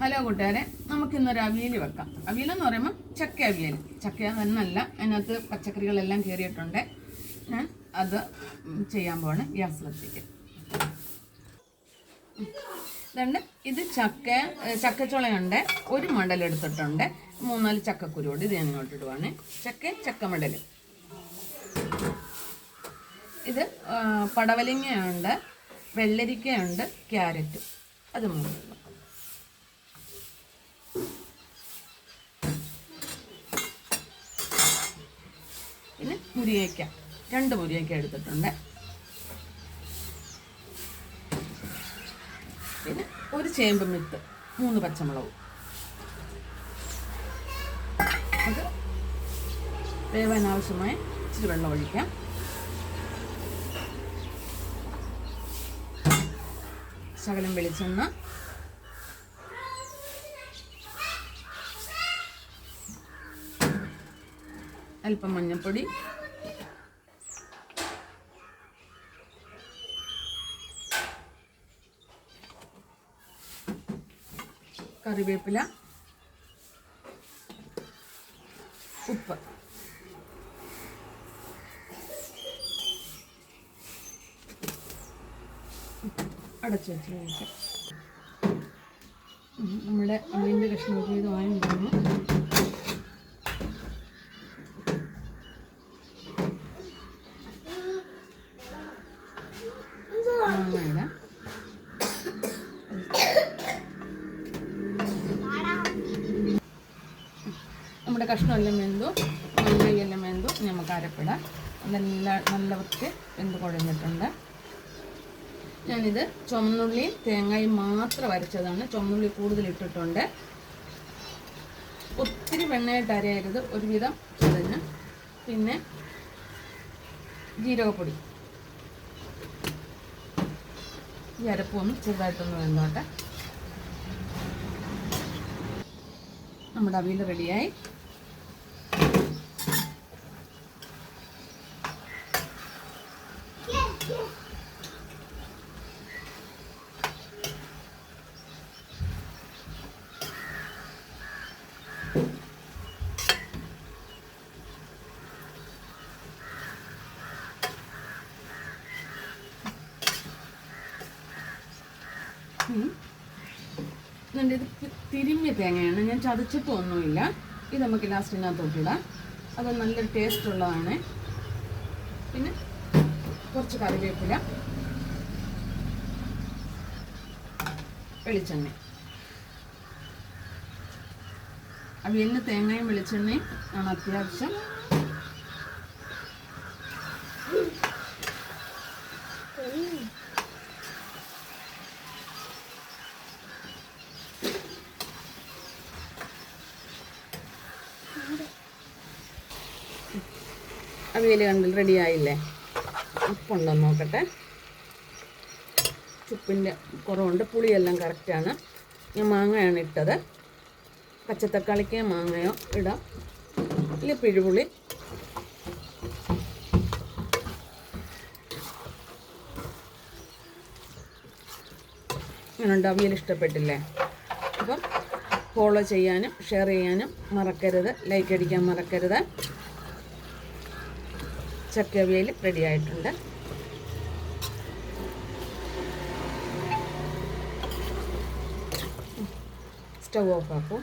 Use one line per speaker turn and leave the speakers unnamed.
Hello കൂട്ടുകാരെ നമുക്കിന്നൊരു അവിയൽ വെക്കാം. അവിയൽ എന്ന് പറയുമ്പോൾ ചക്ക അവിയൽ ചക്ക തന്നല്ല അതിനകത്ത് പച്ചക്കറികളെല്ലാം കയറിയിട്ടുണ്ട്. ഞാൻ അത് ചെയ്യാൻ പോവാണ് ഗ്യാസ് കത്തിക്ക് ഇതുണ്ട്. ഇത് ചക്ക ചക്കച്ചുളയുണ്ട്. ഒരു മടൽ എടുത്തിട്ടുണ്ട്. മൂന്നാൽ ചക്കക്കുരുവോട് ഇത് ഞാൻ ഇങ്ങോട്ട് ഇടുവാണ്. ചക്ക ചക്കമടൽ ഇത് പടവലിങ്ങയുണ്ട് വെള്ളരിക്കയുണ്ട് ക്യാരറ്റ്. അത് മൂന്ന് പിന്നെ മുരിങ്ങയ്ക്ക. രണ്ട് മുരിങ്ങയ്ക്ക എടുത്തിട്ടുണ്ട്. പിന്നെ ഒരു ചേമ്പ് മിത്ത് മൂന്ന് പച്ചമുളകും. അത് വേവാൻ ആവശ്യമായ ഇച്ചിരി വെള്ളം ഒഴിക്കാം. ശകലം വെളിച്ചെണ്ണ. അല്പം മഞ്ഞൾപ്പൊടി. കറിവേപ്പില. ഉപ്പ്. അടച്ചു വെച്ച് നമ്മുടെ അമ്മീന്റെ കഷ്ണം ചെയ്ത് വാങ്ങി നമ്മുടെ കഷ്ണമെല്ലാം വെന്തു മാങ്ങയെല്ലാം വെന്തു നമുക്ക് അരപ്പിടാം. നല്ല നല്ല വൃത്തി വെന്ത് കുഴഞ്ഞിട്ടുണ്ട്. ഞാനിത് ചുമന്നുള്ളിയും തേങ്ങയും മാത്രം അരച്ചതാണ്. ചുമന്നുള്ളി കൂടുതൽ ഇട്ടിട്ടുണ്ട്. ഒത്തിരി വെണ്ണയായിട്ട് അരയരുത്. ഒരുവിധം ചതഞ്ഞ് പിന്നെ ജീരകപ്പൊടി. ഈ അരപ്പൊന്ന് ചെറുതായിട്ടൊന്ന് വെന്തോട്ടെ. നമ്മുടെ അവിയൽ റെഡിയായി. ഇത് തി- തിരിഞ്ഞ തേങ്ങയാണ്. ഞാൻ ചതച്ചിട്ടൊന്നുമില്ല ഇത് നമുക്ക് ലാസ്റ്റിനകത്തോട്ടിടാം അത് നല്ലൊരു ടേസ്റ്റ് ഉള്ളതാണ്. പിന്നെ കുറച്ച് കറിവേപ്പില. വെളിച്ചെണ്ണ. അവിയലിന് തേങ്ങയും വെളിച്ചെണ്ണയും ആണ് അത്യാവശ്യം. അവിയൽ കണ്ടിൽ റെഡിയായില്ലേ ഉപ്പുണ്ടോ നോക്കട്ടെ. ഉപ്പിന്റെ കുറവുണ്ട്. പുളിയെല്ലാം കറക്റ്റാണ് ഞാൻ മാങ്ങയാണ് ഇട്ടത്. പച്ചത്തക്കാളിക്ക് മാങ്ങയോ ഇടാം. ഇല്ല പിഴുപുളി. അങ്ങനെയുണ്ട് അവിയൽ ഇഷ്ടപ്പെട്ടില്ലേ? അപ്പം ഫോളോ ചെയ്യാനും ഷെയർ ചെയ്യാനും മറക്കരുത്. ലൈക്ക് അടിക്കാൻ മറക്കരുത്. ചക്കവിയൽ റെഡി ആയിട്ടുണ്ട്. സ്റ്റവ് ഓഫ് ആക്കും.